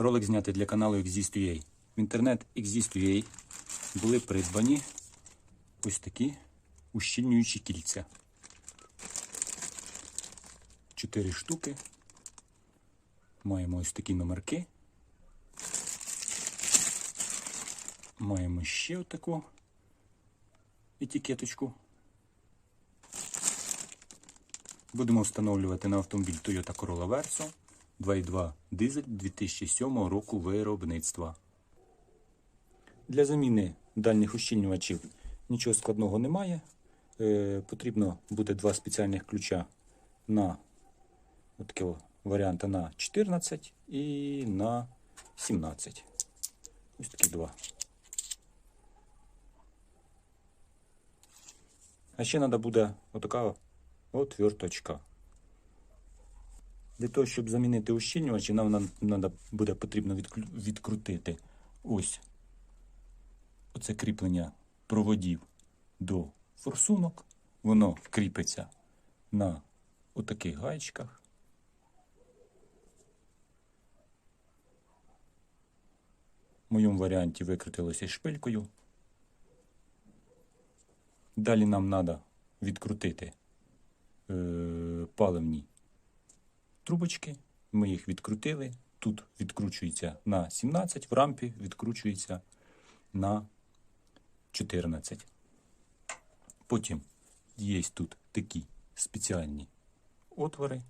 Ролик знятий для каналу Exist.ua. В інтернет Exist.ua були придбані ось такі ущільнюючі кільця. Чотири штуки. Маємо ось такі номерки. Маємо ще отаку етикеточку. Будемо встановлювати на автомобіль Toyota Corolla Verso 2.2 дизель 2007 року виробництва. Для заміни дальніх ущільнювачів нічого складного немає. Е, потрібно буде два спеціальних ключа на такого варіанта на 14 і на 17. Ось такі два. А ще треба буде отака отверточка. Для того, щоб замінити ущільнювачі, нам треба буде потрібно відкрутити ось оце кріплення проводів до форсунок. Воно кріпиться на отаких гаєчках. В моєму варіанті викрутилося шпилькою. Далі нам треба відкрутити е, паливні трубочки. Ми їх відкрутили. Тут відкручується на 17, в рампі відкручується на 14. Потім є тут такі спеціальні отвори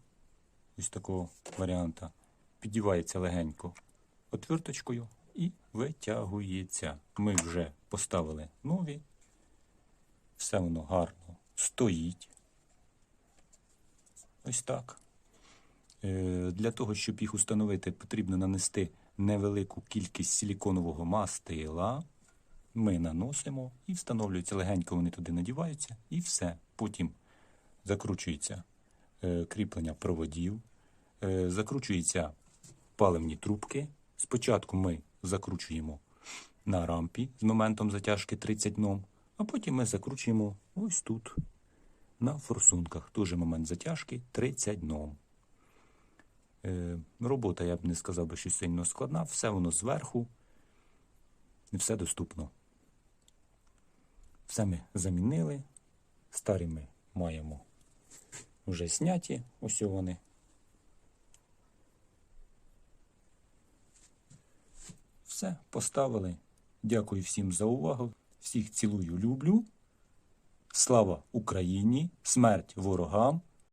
ось такого варіанта. Підівається легенько отверточкою і витягується. Ми вже поставили нові. Все воно гарно стоїть. Ось так. Е, Для того, щоб їх установити, потрібно нанести невелику кількість силіконового мастила. Ми наносимо і встановлюється легенько, вони туди надіваються, і все. Потім закручується е, кріплення проводів, е, закручуються паливні трубки. Спочатку ми закручуємо на рампі з моментом затяжки 30 ном, а потім ми закручуємо ось тут, на форсунках. Теж момент затяжки 30 ном. Е, робота, я б не сказав би, що сильно складна, все воно зверху, і все доступно. Все ми замінили. Старі ми маємо вже зняті. Ось вони. Все, поставили. Дякую всім за увагу. Всіх цілую, люблю. Слава Україні! Смерть ворогам!